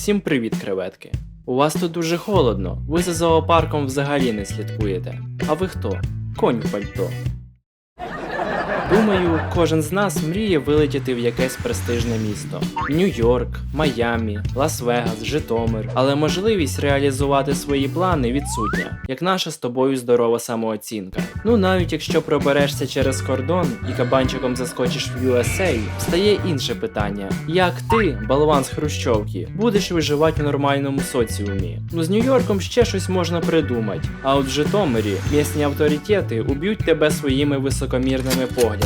Всім привіт, креветки. У вас тут дуже холодно, ви за зоопарком взагалі не слідкуєте. А ви хто? Конь пальто. Думаю, кожен з нас мріє вилетіти в якесь престижне місто: Нью-Йорк, Майамі, Лас-Вегас, Житомир. Але можливість реалізувати свої плани відсутня, як наша з тобою здорова самооцінка. Ну навіть якщо проберешся через кордон і кабанчиком заскочиш в USA, стає інше питання: як ти, балван з Хрущовки, будеш виживати в нормальному соціумі? Ну з Нью-Йорком ще щось можна придумати. А от в Житомирі місні авторитети уб'ють тебе своїми високомірними поглядами.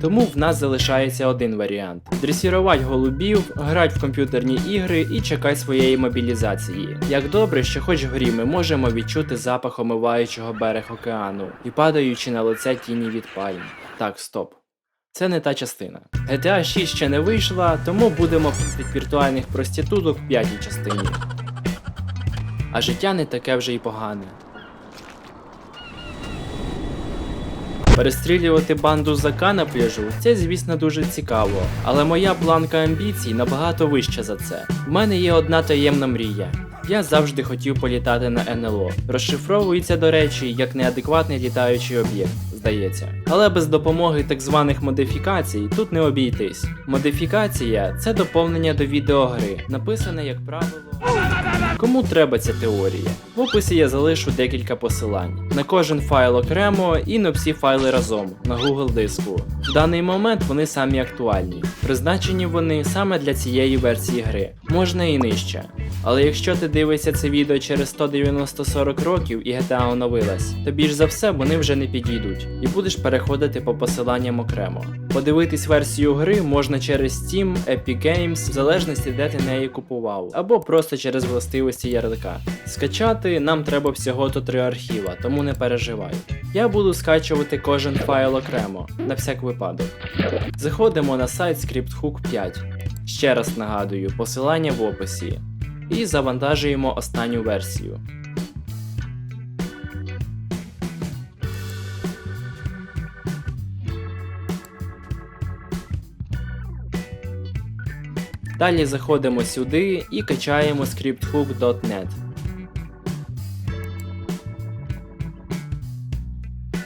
Тому в нас залишається один варіант: дресірувати голубів, грати в комп'ютерні ігри і чекати своєї мобілізації. Як добре, що хоч в грі ми можемо відчути запах омиваючого берег океану і падаючи на лице тіні від пальм. Так, стоп. Це не та частина. GTA 6 ще не вийшла, тому будемо від віртуальних проституток в п'ятій частині. А життя не таке вже й погане. Перестрілювати банду зака на пляжу це, звісно, дуже цікаво, але моя планка амбіцій набагато вища за це. В мене є одна таємна мрія. Я завжди хотів політати на НЛО. Розшифровується, до речі, як неадекватний літаючий об'єкт, здається. Але без допомоги так званих модифікацій тут не обійтись. Модифікація це доповнення до відеогри, написане, як правило. Кому треба ця теорія? В описі я залишу декілька посилань. На кожен файл окремо і на всі файли разом на Google диску. В даний момент вони самі актуальні. Призначені вони саме для цієї версії гри, можна і нижче. Але якщо ти дивишся це відео через 190-40 років і GTA оновилась, то більш за все вони вже не підійдуть, і будеш переходити по посиланням окремо. Подивитись версію гри можна через Steam, Epic Games, в залежності де ти неї купував, або просто через властивості ярлика. Скачати нам треба всього то три архіва, тому не переживай. Я буду скачувати кожен файл окремо, на всяк випадок. Заходимо на сайт ScriptHook 5. Ще раз нагадую, посилання в описі. І завантажуємо останню версію. Далі заходимо сюди і качаємо scripthook.net.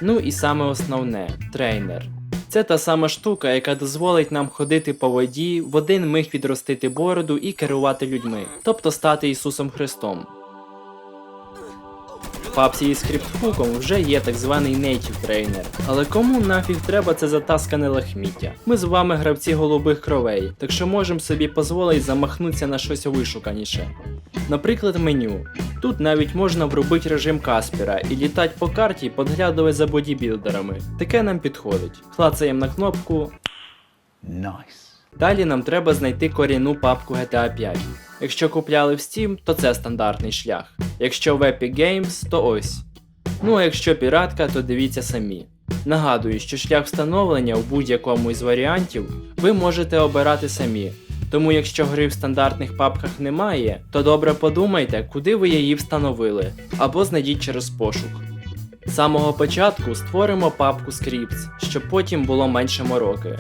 Ну і саме основне трейнер. Це та сама штука, яка дозволить нам ходити по воді, в один миг відростити бороду і керувати людьми, тобто стати Ісусом Христом. Папці із скриптхуком вже є так званий Native трейнер. Але кому нафіг треба це затаскане лахміття? Ми з вами гравці голубих кровей, так що можемо собі дозволити замахнутися на щось вишуканіше. Наприклад, меню. Тут навіть можна вробити режим Каспера і літати по карті, подглядувати за бодібілдерами. Таке нам підходить. Клацаємо на кнопку. Nice. Далі нам треба знайти корінну папку GTA 5. Якщо купляли в Steam, то це стандартний шлях. Якщо в Epic Games, то ось. Ну а якщо піратка, то дивіться самі. Нагадую, що шлях встановлення в будь-якому із варіантів ви можете обирати самі. Тому якщо гри в стандартних папках немає, то добре подумайте, куди ви її встановили, або знайдіть через пошук. З самого початку створимо папку Scripts, щоб потім було менше мороки.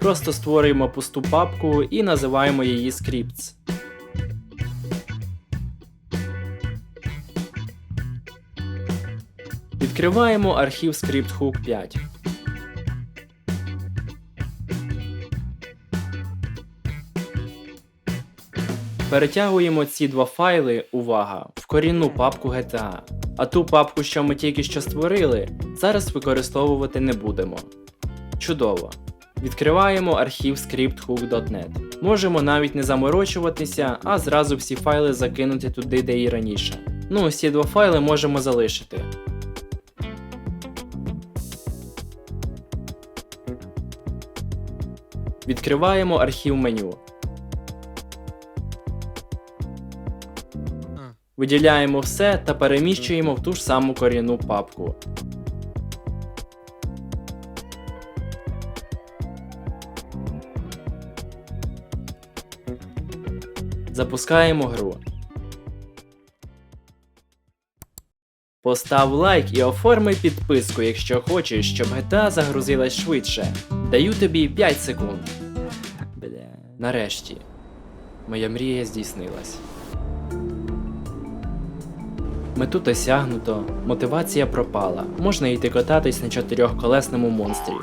Просто створюємо пусту папку і називаємо її Scripts. Відкриваємо архів ScriptHook 5. Перетягуємо ці два файли, увага, в корінну папку GTA. А ту папку, що ми тільки що створили, зараз використовувати не будемо. Чудово. Відкриваємо архів scripthook.net. Можемо навіть не заморочуватися, а зразу всі файли закинути туди, де і раніше. Ну, ці два файли можемо залишити. Відкриваємо архів меню. Виділяємо все та переміщуємо в ту ж саму корінну папку. Запускаємо гру. Постав лайк і оформи підписку, якщо хочеш, щоб GTA загрузилась швидше. Даю тобі 5 секунд. Бля, нарешті. Моя мрія здійснилась. Мету досягнуто, мотивація пропала. Можна йти кататись на чотирьохколесному монстрі.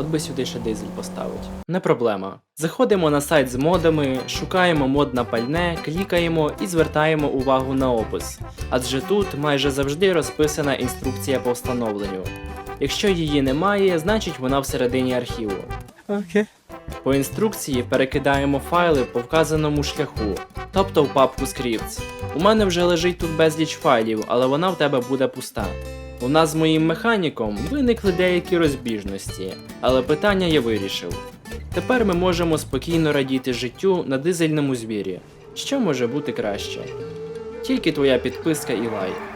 От би сюди ще дизель поставить. Не проблема. Заходимо на сайт з модами, шукаємо мод на пальне, клікаємо і звертаємо увагу на опис. Адже тут майже завжди розписана інструкція по встановленню. Якщо її немає, значить вона всередині архіву. Окей. По інструкції перекидаємо файли по вказаному шляху, тобто в папку Scripts. У мене вже лежить тут безліч файлів, але вона в тебе буде пуста. У нас з моїм механіком виникли деякі розбіжності, але питання я вирішив. Тепер ми можемо спокійно радіти життю на дизельному звірі. Що може бути краще? Тільки твоя підписка і лайк.